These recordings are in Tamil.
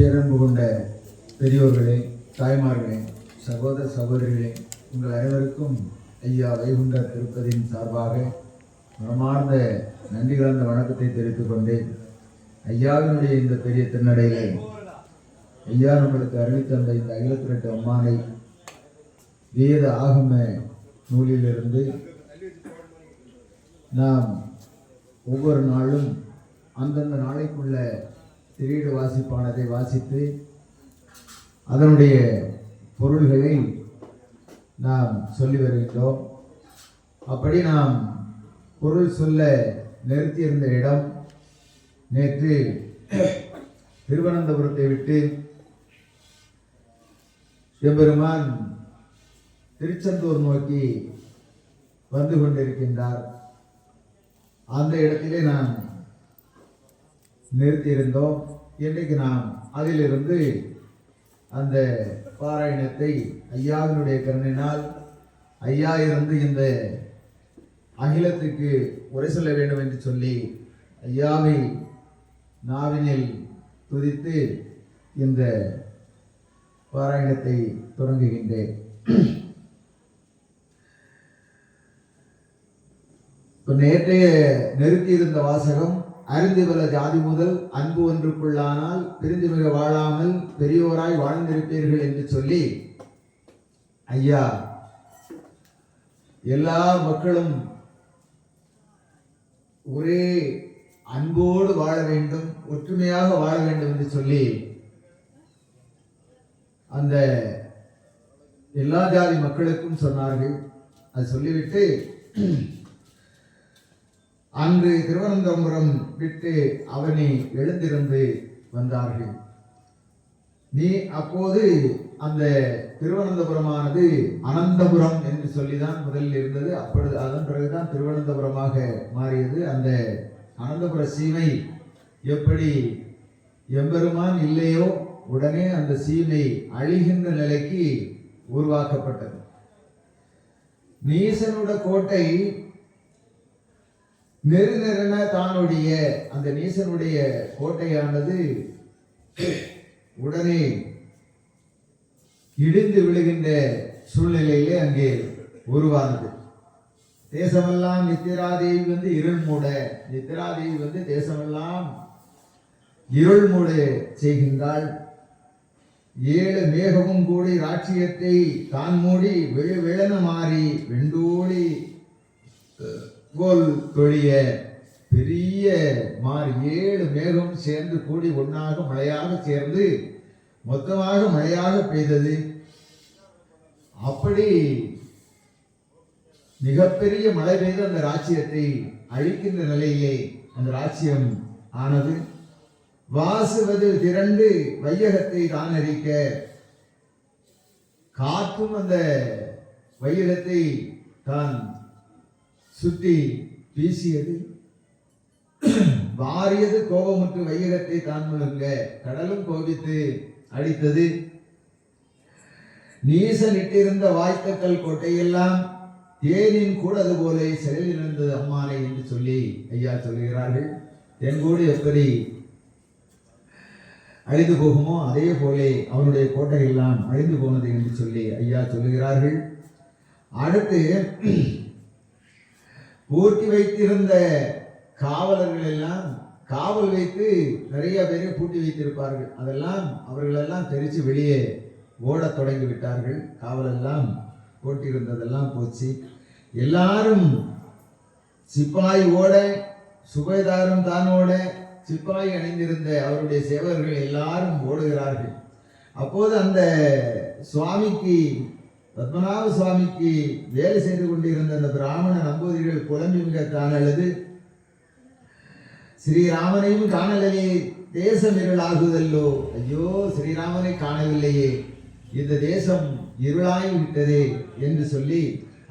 பேரன்பு கொண்ட பெரியோர்களே தாய்மார்களே சகோதர சகோதரிகளே உங்கள் அனைவருக்கும் ஐயா வைகுண்ட திருப்பதியின் சார்பாக மனமார்ந்த நன்றி கலந்த வணக்கத்தை தெரிவித்துக் கொண்டேன். ஐயாவினுடைய இந்த பெரிய திருநடையிலே ஐயா நம்மளுக்கு அறிவித்தந்த தந்த இந்த அகிலத்திரட்டு அம்மானை வேத ஆகம நூலிலிருந்து நாம் ஒவ்வொரு நாளும் அந்தந்த நாளைக்குள்ள திரீடு வாசிப்பானதை வாசித்து அதனுடைய பொருள்களை நாம் சொல்லி வருகின்றோம். அப்படி நாம் பொருள் சொல்ல நிறுத்தியிருந்த இடம் நேற்று திருவனந்தபுரத்தை விட்டு எம்பெருமான் திருச்செந்தூர் நோக்கி வந்து கொண்டிருக்கின்றார். அந்த இடத்திலே நான் நிறுத்தியிருந்தோம். இன்றைக்கு நாம் அதிலிருந்து அந்த பாராயணத்தை ஐயாவினுடைய கருணினால் ஐயா இருந்து இந்த அகிலத்துக்கு உரை சொல்ல வேண்டும் என்று சொல்லி ஐயாவை நாவினில் துதித்து இந்த பாராயணத்தை தொடங்குகின்றேன். நேற்றைய நிறுத்தியிருந்த வாசகம் அறிந்து பல ஜாதி முதல் அன்பு ஒன்றுக்குள்ளானால் பிரிந்து மிக வாழாமல் பெரியோராய் வாழ்ந்திருப்பீர்கள் என்று சொல்லி ஐயா எல்லா மக்களும் ஒரே அன்போடு வாழ வேண்டும் ஒற்றுமையாக வாழ வேண்டும் என்று சொல்லி அந்த எல்லா ஜாதி மக்களுக்கும் சொன்னார்கள். அது சொல்லிவிட்டு அன்று திருவனந்தபுரம் விட்டு அவனை எழுந்திருந்து வந்தார்கள். நீ அப்போது அந்த திருவனந்தபுரமானது அனந்தபுரம் என்று சொல்லிதான் முதலில் இருந்தது. அப்பொழுது அதன் பிறகுதான் திருவனந்தபுரமாக மாறியது. அந்த அனந்தபுர சீமை எப்படி எம்பெருமான் இல்லையோ உடனே அந்த சீமை அழிகின்ற நிலைக்கு உருவாக்கப்பட்டது. நீசனோட கோட்டை நெரு நெருன தானுடைய அந்த நீசனுடைய கோட்டையானது உடனே இடிந்து விழுகின்ற சூழ்நிலையிலே அங்கே உருவானது. தேசமெல்லாம் நித்திராதேவி வந்து இருள் மூட நித்திராதேவி வந்து தேசமெல்லாம் இருள் மூட செய்கின்றாள். ஏழு மேகமும் கூடி ராட்சியத்தை தான் மூடி விழு விழன மாறி வெண்டோடி கோல் தொழிய பெரிய மாறி ஏழு மேகம் சேர்ந்து கூடி ஒன்றாக மழையாக சேர்ந்து மொத்தமாக மழையாக பெய்தது. அப்படி மிகப்பெரிய மழை பெய்து அந்த ராச்சியத்தை அழிக்கின்ற நிலையிலே அந்த ராச்சியம் ஆனது. வாசுவது திரண்டு வையகத்தை தான் அறிக்க காற்றும் அந்த வையகத்தை தான் சுற்றி வீசியது. வாரியது கோபமுற்று வையகத்தை தான் கடலும் கோபித்து அடித்தது நீசன் இட்டிருந்த வாய்த்தக்கல் கோட்டையெல்லாம் தேனின் கூடது போல சிறையில் இருந்தது அம்மானை என்று சொல்லி ஐயா சொல்கிறார்கள் தென்கூடு எப்படி அழிந்து போகுமோ அதே போலே அவனுடைய கோட்டையெல்லாம் அழிந்து போனது என்று சொல்லி ஐயா சொல்லுகிறார்கள். அடுத்து பூட்டி வைத்திருந்த காவலர்கள் எல்லாம் காவல் வைத்து நிறைய பேரை பூட்டி வைத்திருப்பார்கள். அதெல்லாம் அவர்களெல்லாம் தெரிச்சு வெளியே ஓடத் தொடங்கி விட்டார்கள். காவலெல்லாம் போட்டிருந்ததெல்லாம் போச்சு. எல்லாரும் சிப்பாய் ஓட சுபேதாரும் தானோட சிப்பாய் அணிந்திருந்த அவருடைய சேவர்கள் எல்லாரும் ஓடுகிறார்கள். அப்போது அந்த சுவாமிக்கு பத்மநாப சுவாமிக்கு வேலை செய்து கொண்டிருந்த அந்த பிராமண நம்பூதிரிகள் புலம்பி மிக காணலது. ஸ்ரீராமனையும் காணலையே தேசம் இருளாகுதல்லோ. ஐயோ ஸ்ரீராமனை காணவில்லையே. இந்த தேசம் இருளாகி விட்டதே என்று சொல்லி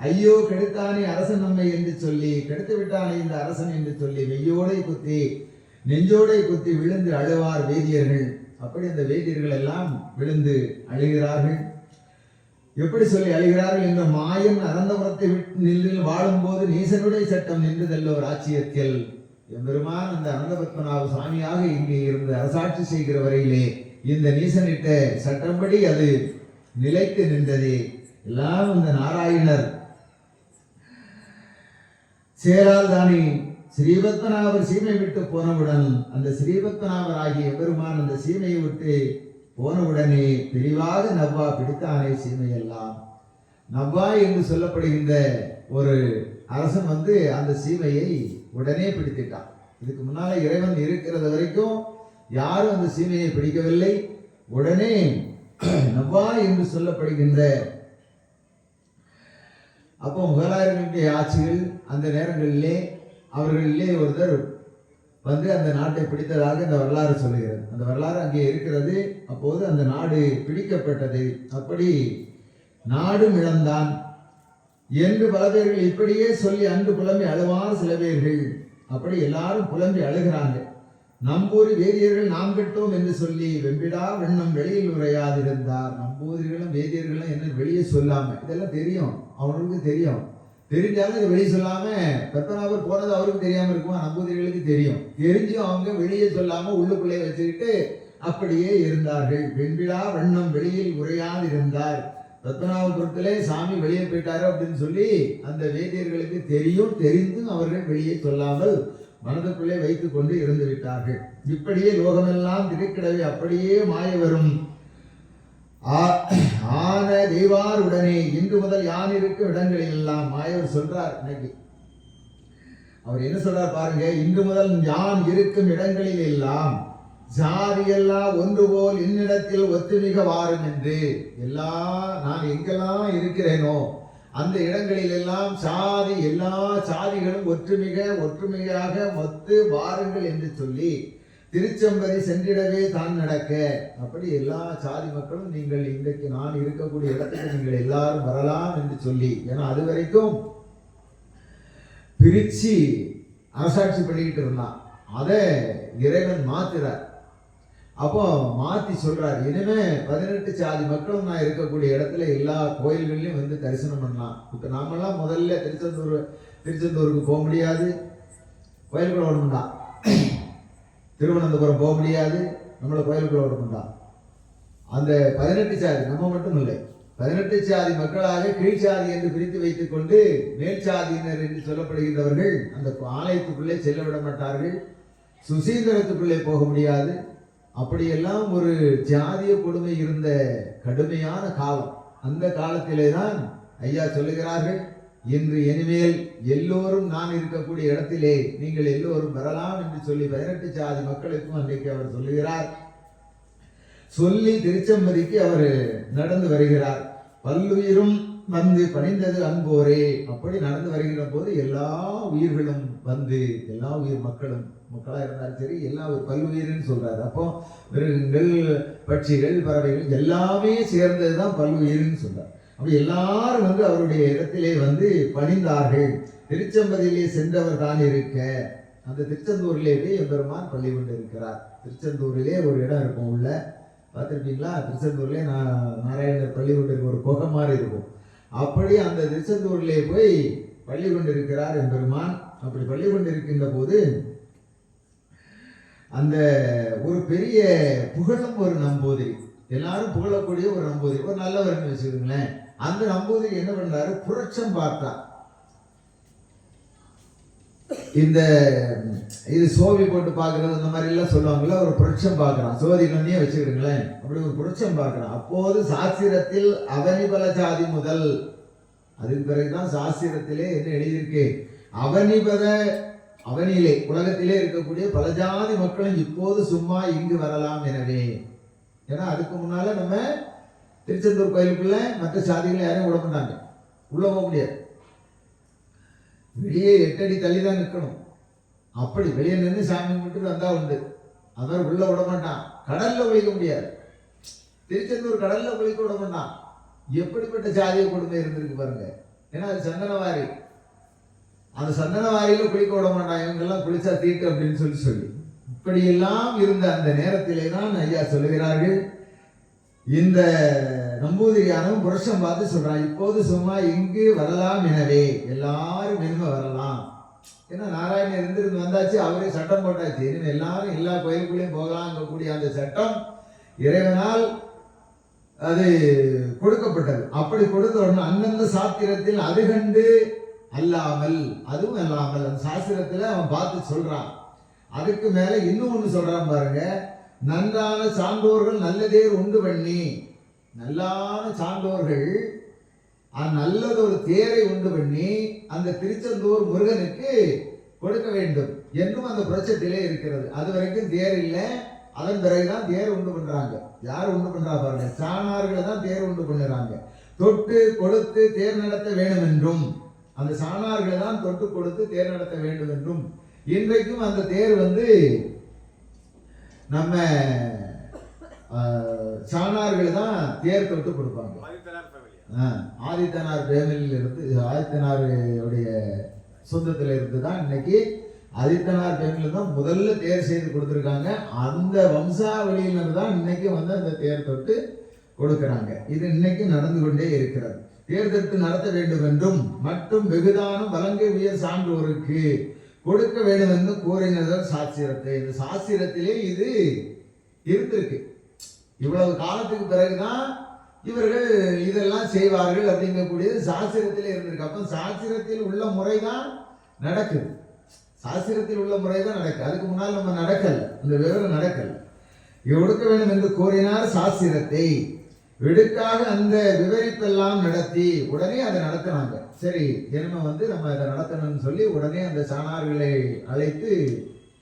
ஐயோ கெடுத்தானே அரசன் நம்மை என்று சொல்லி கெடுத்து விட்டானே இந்த அரசன் என்று சொல்லி மெய்யோடை குத்தி நெஞ்சோடை குத்தி விழுந்து அழுவார் வேதியர்கள். அப்படி அந்த வேதியர்கள் எல்லாம் விழுந்து அழுகிறார்கள். எப்படி சொல்லி அழுகிறார்கள் இந்த மாயன் அனந்தபுரத்தை விட்டு நின்றில் வாழும்போது நீசனுடைய சட்டம் நின்றதல்லோ ராச்சியத்தில் எம்பெருமான் அந்த அனந்தபத்மநாப சுவாமியாக இங்கே இருந்து அரசாட்சி செய்கிற வரையிலே இந்த நீசனிட்ட சட்டம்படி அது நிலைத்து நின்றது. எல்லாம் இந்த நாராயணர். சேரால் தானே ஸ்ரீபத்மநாபர் சீமை விட்டு போனவுடன் அந்த ஸ்ரீபத்மநாபர் ஆகிய பெருமான் அந்த சீமையை விட்டு போனவுடனே தெளிவாக நவ்வா பிடித்தானே சீமையெல்லாம். நவ்வா என்று சொல்லப்படுகின்ற ஒரு அரசன் வந்து அந்த சீமையை உடனே பிடித்துட்டான். இதுக்கு முன்னால இறைவன் இருக்கிறது வரைக்கும் யாரும் அந்த சீமையை பிடிக்கவில்லை. உடனே நவ்வா என்று சொல்லப்படுகின்ற அப்போ முகலாயர்களுடைய ஆட்சிகள் அந்த நேரங்களிலே அவர்களிலே ஒருத்தர் வந்து அந்த நாட்டை பிடித்ததாக இந்த வரலாறு சொல்லுகிறது. அந்த வரலாறு அங்கே இருக்கிறது. அப்போது அந்த நாடு பிடிக்கப்பட்டது. அப்படி நாடும் இழந்தான். என்று பல பேர்கள் இப்படியே சொல்லி அன்று புலம்பி அழுவார் சில பேர்கள். அப்படி எல்லாரும் புலம்பி அழுகிறாங்க. நம்பூரி வேதியர்கள் நாம் கெட்டோம் என்று சொல்லி வெம்பிடா வெண்ணம் வெளியில் உரையாதிருந்தார் நம்பூதிரிகளும் வேதியர்களும் என்ன வெளியே சொல்லாமல் இதெல்லாம் தெரியும். அவங்களுக்கு தெரியும். தெரிஞ்சாலும் இதை வெளியே சொல்லாமல் பத்மநாபர் போனது அவருக்கு தெரியாமல் இருக்குமா நம்பூதிரிகளுக்கு தெரியும். தெரிஞ்சும் அவங்க வெளியே சொல்லாமல் உள்ளுக்குள்ளே வச்சுக்கிட்டு அப்படியே இருந்தார்கள். வெண்விழா வண்ணம் வெளியில் உரையாது இருந்தார் பத்மநாபபுரத்திலே சாமி வெளியே போயிட்டாரு அப்படின்னு சொல்லி அந்த வேதியர்களுக்கு தெரியும் தெரிந்தும் அவர்கள் வெளியே சொல்லாமல் மனதுக்குள்ளே வைத்துக்கொண்டு கொண்டு இருந்து விட்டார்கள். இப்படியே லோகமெல்லாம் திருக்கிடவே அப்படியே மாய வரும். ஆன தெய்வார் உடனே இன்று முதல் யான் இருக்கும் இடங்களில் எல்லாம் மாயவர் சொல்றார் இன்னைக்கு. அவர் என்ன சொல்றார் பாருங்க இன்று முதல் யான் இருக்கும் இடங்களில் எல்லாம் ஜாதி எல்லாம் ஒன்று போல் என்னிடத்தில் ஒத்துமிக வாரும் என்று எல்லா நான் எங்கெல்லாம் இருக்கிறேனோ அந்த இடங்களில் எல்லாம் சாதி எல்லா சாதிகளும் ஒற்றுமிக ஒற்றுமையாக மொத்து வாருங்கள் என்று சொல்லி திருச்செம்பதி சென்றிடவே தான் நடக்க. அப்படி எல்லா சாதி மக்களும் நீங்கள் இன்றைக்கு நான் இருக்கக்கூடிய இடத்துக்கு நீங்கள் எல்லாரும் வரலாம் என்று சொல்லி ஏன்னா அது வரைக்கும் பிரிச்சு அரசாட்சி பண்ணிக்கிட்டு இருந்தான். அதை இறைவன் மாத்துறார். அப்போ மாத்தி சொல்றார் இனிமே பதினெட்டு சாதி மக்களும் நான் இருக்கக்கூடிய இடத்துல எல்லா கோயில்கள்லையும் வந்து தரிசனம் பண்ணலாம். இப்போ நாமெல்லாம் முதல்ல திருச்செந்தூர் திருச்செந்தூருக்கு போக முடியாது. கோயில்கள் ஒன்று தான் திருவனந்தபுரம் போக முடியாது. நம்மளை கோயிலுக்குள்ள விடமாட்டான் அந்த பதினெட்டு சாதி நம்ம மட்டும் இல்லை. பதினெட்டு சாதி மக்களாக கீழ் சாதி என்று பிரித்து வைத்துக் கொண்டு மேல் சாதியினர் என்று சொல்லப்படுகின்றவர்கள் அந்த ஆலயத்துக்குள்ளே செல்ல விட மாட்டார்கள். சுசீந்திரத்துக்குள்ளே போக முடியாது. அப்படியெல்லாம் ஒரு ஜாதிய கொடுமை இருந்த கடுமையான காலம். அந்த காலத்திலே தான் ஐயா சொல்லுகிறார்கள் இன்று இனிமேல் எல்லோரும் நான் இருக்கக்கூடிய இடத்திலே நீங்கள் எல்லோரும் வரலாம் என்று சொல்லி பதினெட்டு சாதி மக்களுக்கும் அன்றைக்கு அவர் சொல்லுகிறார். சொல்லி திருச்செம்பதிக்கு அவர் நடந்து வருகிறார். பல்லுயிரும் வந்து பணிந்தது அன்போரே. அப்படி நடந்து வருகிற போது எல்லா உயிர்களும் வந்து எல்லா உயிர் மக்களும் மக்களாக இருந்தாலும் சரி எல்லா ஒரு பல்லுயிர்னு சொல்றாரு. அப்போ மிருகங்கள் பட்சிகள் பறவைகள் எல்லாமே சேர்ந்தது தான் பல்லுயிர்னு சொல்றார். அப்படி எல்லாரும் வந்து அவருடைய இடத்திலே வந்து பணிந்தார்கள். திருச்செம்பதியிலே சென்றவர் தான் இருக்க. அந்த திருச்செந்தூரிலே போய் எம்பெருமான் பள்ளி கொண்டு இருக்கிறார் திருச்செந்தூரிலே ஒரு இடம் இருக்கும் உள்ள. பார்த்துருப்பீங்களா? திருச்செந்தூர்லேயே நான் நாராயணர் பள்ளி கொண்டு இருக்க ஒரு குகை மாதிரி இருக்கும். அப்படி அந்த திருச்செந்தூரிலே போய் பள்ளி கொண்டு இருக்கிறார் எம்பெருமான். அப்படி பள்ளி கொண்டு இருக்கின்ற போது அந்த ஒரு பெரிய புகழும் ஒரு நம்பூதிரி. எல்லாரும் புகழக்கூடிய ஒரு நம்பூதிரி. ஒரு நல்லவர்னு வச்சுக்கோங்களேன். அந்த நம்பூதிரி என்ன பண்ணாரு? புரட்சம் பார்த்தார். இந்த இது சோவி போட்டு பார்க்கறது அந்த மாதிரி எல்லாம் சொல்லுவாங்கல்ல ஒரு புரட்சம் பார்க்கறான். சோதி கண்ணியே வச்சுக்கிடுங்களேன். அப்படி ஒரு புரட்சம் பார்க்கறான். அப்போது சாஸ்திரத்தில் அவனிபல ஜாதி முதல். அதுக்கு பிறகுதான் சாஸ்திரத்திலே என்ன எழுதியிருக்கு? அவனிபத அவனிலே உலகத்திலே இருக்கக்கூடிய பல ஜாதி மக்களும் இப்போது சும்மா இங்கு வரலாம் எனவே. ஏன்னா அதுக்கு முன்னால நம்ம திருச்செந்தூர் கோயிலுக்குள்ள மற்ற சாதிகளை யாரையும் விட மாட்டாங்க. உள்ளே போக முடியாது. வெளியே எட்டடி தள்ளி தான் நிற்கணும் அப்படி வெளியே நின்று சாமி கும்பிட்டு வந்தால் உண்டு. அதான் உள்ளே விட மாட்டான். கடலில் குளிக்க முடியாது. திருச்செந்தூர் கடலில் குளிக்க விட மாட்டான். எப்படிப்பட்ட ஜாதிய கொடுமை இருந்திருக்கு பாருங்க. ஏன்னா அது சந்தனவாரி. அந்த சந்தனவாரியில் குளிக்க விட மாட்டான். இவங்கெல்லாம் குளிச்சா தீட்டு அப்படின்னு சொல்லி சொல்லி. இப்படியெல்லாம் இருந்த அந்த நேரத்திலே தான் ஐயா சொல்லுகிறார்கள். இந்த நம்பூதிரியானவன் புருஷன் பார்த்து சொல்றான் இப்போது சும்மா இங்கு வரலாம் எனவே எல்லாரும் இனிமே வரலாம். ஏன்னா நாராயணன் இருந்திருந்து வந்தாச்சு அவரே சட்டம் போட்டாச்சு. இனிமே எல்லாரும் எல்லா கோயிலுக்குள்ளேயும் போகலாம்ங்கக்கூடிய அந்த சட்டம் இறைவனால் அது கொடுக்கப்பட்டது. அப்படி கொடுத்த உடனே அந்தந்த சாத்திரத்தில் அது கண்டு அல்லாமல் அதுவும் அல்லாமல் அந்த சாஸ்திரத்தில் அவன் பார்த்து சொல்றான். அதுக்கு மேலே இன்னும் ஒன்று சொல்றான் பாருங்க நன்றான சான்றோர்கள் நல்லதே உண்டு பண்ணி நல்லான சான்றோர்கள் அஹ் நல்லதொரு தேரை உண்டு பண்ணி அந்த திருச்செந்தூர் முருகனுக்கு கொடுக்க வேண்டும் என்றும் அந்த புரட்சத்திலே இருக்கிறது. அது வரைக்கும் தேர் இல்லை. அதன் பிறகுதான் தேர் உண்டு பண்றாங்க. யார் உண்டு பண்றா பாருங்க. சாணார்களை தான் தேர் உண்டு பண்ணுறாங்க. தொட்டு கொடுத்து தேர் நடத்த வேண்டும் என்றும் அந்த சாணார்களை தான் தொட்டு கொடுத்து தேர் நடத்த வேண்டும் என்றும் இன்றைக்கும் அந்த தேர் வந்து நம்ம சாணார்கள் தான் தேர் தொட்டு கொடுப்பாங்க. ஆதித்தனார் ஃபேமிலியில் இருந்து ஆதித்தனார் உடைய சொந்தத்தில் இருந்து தான் இன்னைக்கு ஆதித்தனார் ஃபேமிலியில் தான் முதல்ல தேர் செய்து கொடுத்துருக்காங்க. அந்த வம்சாவளியினர் தான் இன்னைக்கு வந்து அந்த தேர் தொட்டு கொடுக்கறாங்க. இது இன்னைக்கு நடந்து கொண்டே இருக்கிறது. தேர் தொட்டு நடத்த வேண்டும் என்றும் மற்றும் வெகுதானம் வழங்க உயர் சான்றோருக்கு கொடுக்க வேண்டும் என்று கூறினதர் சாஸ்திரத்தை. இந்த சாஸ்திரத்திலே இது இருந்திருக்கு. இவ்வளவு காலத்துக்கு பிறகுதான் இவர்கள் இதெல்லாம் செய்வார்கள் அப்படிங்கக்கூடியது சாஸ்திரத்தில் இருந்திருக்கு. அப்போ சாஸ்திரத்தில் உள்ள முறைதான் நடக்குது. சாஸ்திரத்தில் உள்ள முறை தான் நடக்குது. அதுக்கு முன்னால் நம்ம நடக்கல. அந்த விவரம் நடக்கல. கொடுக்க வேண்டும் என்று கூறினார் சாஸ்திரத்தை. விடுக்காக அந்த விவரிப்பெல்லாம் நடத்தி உடனே அதை நடத்தினாங்க. சரி இனிமே வந்து நம்ம அதை நடத்தணும்னு சொல்லி உடனே அந்த சாணார்களை அழைத்து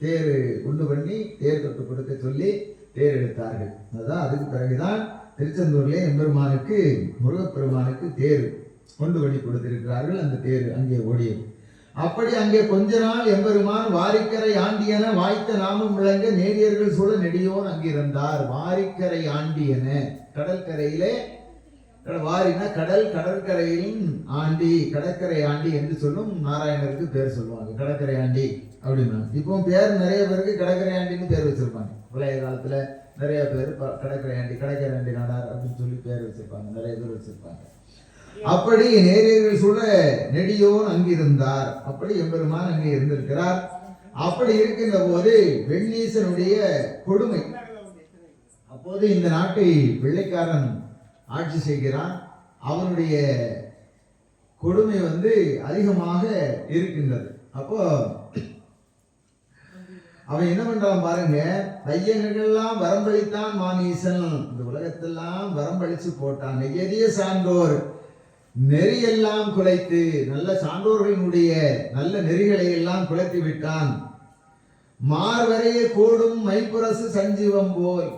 தேர் உண்டு பண்ணி தேர் தொட்டு கொடுக்க சொல்லி தேர் எடுத்தார்கள். அதுதான் அதுக்கு பிறகுதான் திருச்செந்தூர்ல எம்பெருமானுக்கு முருகப்பெருமானுக்கு தேர் கொண்டு பண்ணி கொடுத்திருக்கிறார்கள். அந்த தேர் அங்கே ஓடியது. அப்படி அங்கே கொஞ்ச நாள் எம்பெருமான் வாரிக்கரை ஆண்டியன வாய்த்த நாமம் விளங்க நேரியர்கள் சூழ நெடியோன் அங்கிருந்தார். வாரிக்கரை ஆண்டியன கடற்கரையிலே கட- வாரினா கடல் கடற்கரையின் ஆண்டி கடற்கரை ஆண்டி என்று சொல்லும் நாராயணருக்கு பேர் சொல்லுவாங்க. கடற்கரை ஆண்டி அப்படின்னா இப்போ பேர் நிறைய பேருக்கு கடற்கரை ஆண்டின்னு பேர் வச்சிருப்பாங்க. பழைய காலத்துல நிறைய பேர் கடற்கரை ஆண்டி கடற்கரை ஆண்டி நாடார் அப்படின்னு சொல்லி பேர் வச்சிருப்பாங்க. நிறைய பேர் வச்சிருப்பாங்க. அப்படி நேரியர்கள் சொல்ல நெடியோன் அங்கிருந்தார். அப்படி எம்பெருமான் அங்கே இருந்திருக்கிறார். அப்படி இருக்கின்ற போது வெண்ணீசனுடைய கொடுமை அப்போது இந்த நாட்டை வெள்ளைக்காரன் ஆட்சி செய்கிறான். அவனுடைய கொடுமை வந்து அதிகமாக இருக்கின்றது. அப்போ அவன் என்ன பண்றான் பாருங்க பையன்கள்லாம் வரம்பளித்தான் மானீசன். இந்த உலகத்தெல்லாம் வரம்பளிச்சு போட்டான். நெய்யதிய சான்றோர் நெறியெல்லாம் குலைத்து நல்ல சான்றோர்களினுடைய நல்ல நெறிகளை எல்லாம் குலைத்து விட்டான் மார்வரையே கூடும் மைப்புரசு சஞ்சீவம் போய்.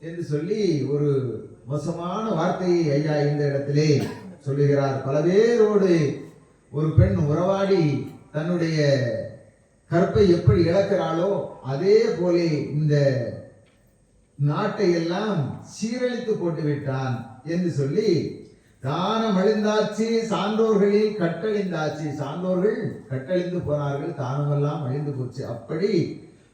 என்று சொல்லி ஒரு மோசமான வார்த்தையை ஐயா இந்த இடத்திலே சொல்லுகிறார். பல பேரோடு ஒரு பெண் உறவாடி தன்னுடைய கற்பை எப்படி இழக்கிறாளோ அதே போலே இந்த நாட்டை எல்லாம் சீரழித்து போட்டு விட்டான் என்று சொல்லி தானம் அழிந்தாச்சு சான்றோர்களில் கட்டழிந்தாச்சு. சான்றோர்கள் கட்டழிந்து போனார்கள் தானமெல்லாம் அழிந்து போச்சு. அப்படி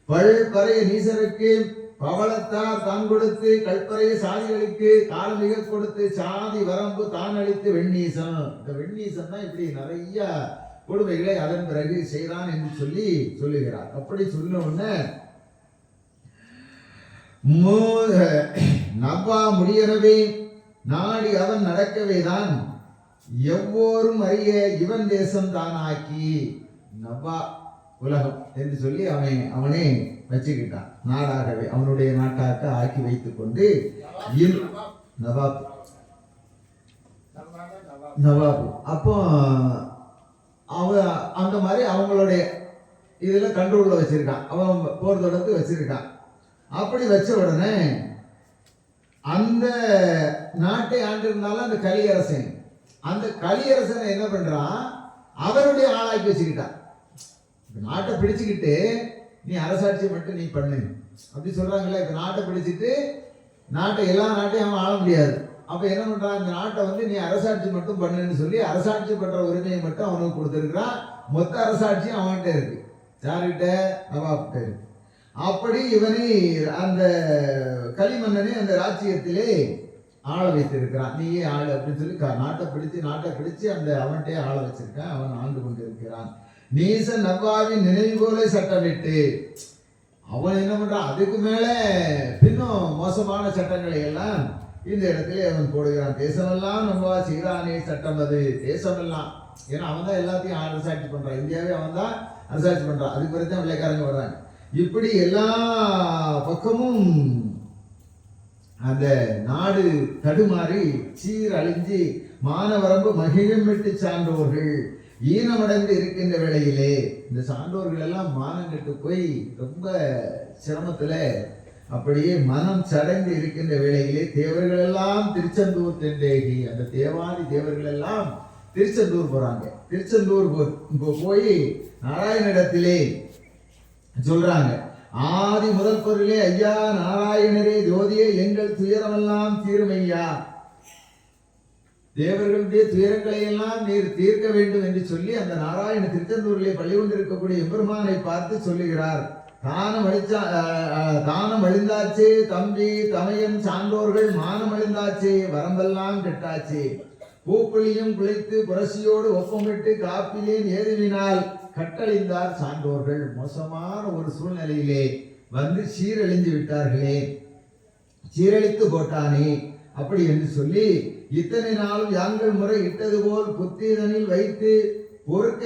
பல் பறைய நீசருக்கு பவளத்தார் தான் கொடுத்து கல்பறைய சாதிகளுக்கு காலமிக கொடுத்து சாதி வரம்பு தான் அளித்து வெண்ணீசன். இந்த வெண்ணீசன் தான் இப்படி நிறைய கொடுமைகளை அதன் பிறகு செய்தான் என்று சொல்லி சொல்லுகிறார். அப்படி சொன்ன உடனே நவ்வா முடியறவே நாடி அவன் நடக்கவேதான் எவ்வோரும் அறிய இவன் தேசம் தானாக்கி நவ்வா உலகம் என்று சொல்லி அவனை அவனே வச்சுக்கிட்டான். நாடாகவே அவனுடைய நாட்டாக ஆக்கி வைத்துக்கொண்டு இல் நவாப். அப்போ அவ அந்த மாதிரி அவங்களுடைய இதில் கண்ட்ரோலில் வச்சுருக்கான். அவன் போர் தொடர்ந்து வச்சுருக்கான். அப்படி வச்ச உடனே அந்த நாட்டை ஆண்டிருந்தாலும் அந்த கலியரசன் அந்த கலியரசனை என்ன பண்ணுறான் அவருடைய ஆளாக்கி வச்சுக்கிட்டான். நாட்டை பிடிச்சுக்கிட்டு நீ அரசாட்சி மட்டும் நீ பண்ணு. அப்படி சொல்கிறாங்களே இந்த நாட்டை பிடிச்சிட்டு நாட்டை எல்லா நாட்டையும் அவன் ஆள முடியாது. அப்போ என்ன பண்ணுறான் இந்த நாட்டை வந்து நீ அரசாட்சி மட்டும் பண்ணுன்னு சொல்லி அரசாட்சி பண்ணுற உரிமையை மட்டும் அவனுக்கு கொடுத்துருக்குறான். மொத்த அரசாட்சியும் அவன்கிட்ட இருக்கு. யார்கிட்ட? நவாப்கிட்ட இருக்கு. அப்படி இவனை அந்த களிமன்னனை அந்த ராஜ்யத்திலே ஆள வைத்திருக்கிறான். நீயே ஆள் அப்படின்னு சொல்லி நாட்டை பிடிச்சு நாட்டை பிடிச்சு அந்த அவன்கிட்டயே ஆள வச்சிருக்கான் அவன் ஆண்டு கொண்டிருக்கிறான். நீச நவ்வாவின் நினைவு போல சட்டமிட்டு அவன் என்ன பண்ணுறான் அதுக்கு மேலே இன்னும் மோசமான சட்டங்களை எல்லாம் இந்த இடத்துல அவன் போடுகிறான். தேசமெல்லாம் நம்பா சீரானே சட்டம் அது. தேசமெல்லாம். ஏன்னா அவன் தான் எல்லாத்தையும் அரசாட்சி பண்ணுறான் இந்தியாவே அவன் தான் அரசாட்சி பண்ணுறான் அதுக்கு பிறகு தான் வெள்ளைக்காரங்க வர்றாங்க. இப்படி எல்லா பக்கமும் அந்த நாடு தடுமாறி சீர் அழிஞ்சு மானவரம்பு மகிழம் விட்டு சான்றோர்கள். ஈனமடைந்து இருக்கின்ற வேளையிலே இந்த சான்றோர்கள் எல்லாம் மானம் கெட்டு போய் ரொம்ப சிரமத்தில் அப்படியே மனம் சடைந்து இருக்கின்ற வேளையிலே தேவர்கள் எல்லாம் திருச்செந்தூர் தென்றேகி. அந்த தேவாதி தேவர்கள் எல்லாம் திருச்செந்தூர் போறாங்க. திருச்செந்தூர் போ- போய் நாராயணிடத்திலே சொல்றாங்க. ஆதி முதல் பொருளே ஐயா நாராயணரே ஜோதியே எங்கள் துயரமெல்லாம் தீர்மையா? தேவர்களுடைய துயரங்களை எல்லாம் நீர் தீர்க்க வேண்டும் என்று சொல்லி அந்த நாராயண திருச்செந்தூரிலே பள்ளி கொண்டிருக்கக்கூடிய எம்பெருமானை பார்த்து சொல்லுகிறார். தானம் அழிச்சா தானம் அழிந்தாச்சே தம்பி தமையன் சான்றோர்கள் மானம் அழிந்தாச்சே வரம்பெல்லாம் கெட்டாச்சே. பூப்புளியும் குளித்து புரசியோடு ஒப்பமிட்டு காப்பிலேன் ஏதுவினால் கட்டழிந்தார் சான்றோர்கள். மோசமான ஒரு சூழ்நிலையிலே வந்து சீரழிந்து விட்டார்களே. சீரழித்து போட்டானே அப்படி என்று சொல்லி இத்தனை நாளும் யாங்கள் முறை இட்டது போல் புத்தீதனில் வைத்து பொறுக்க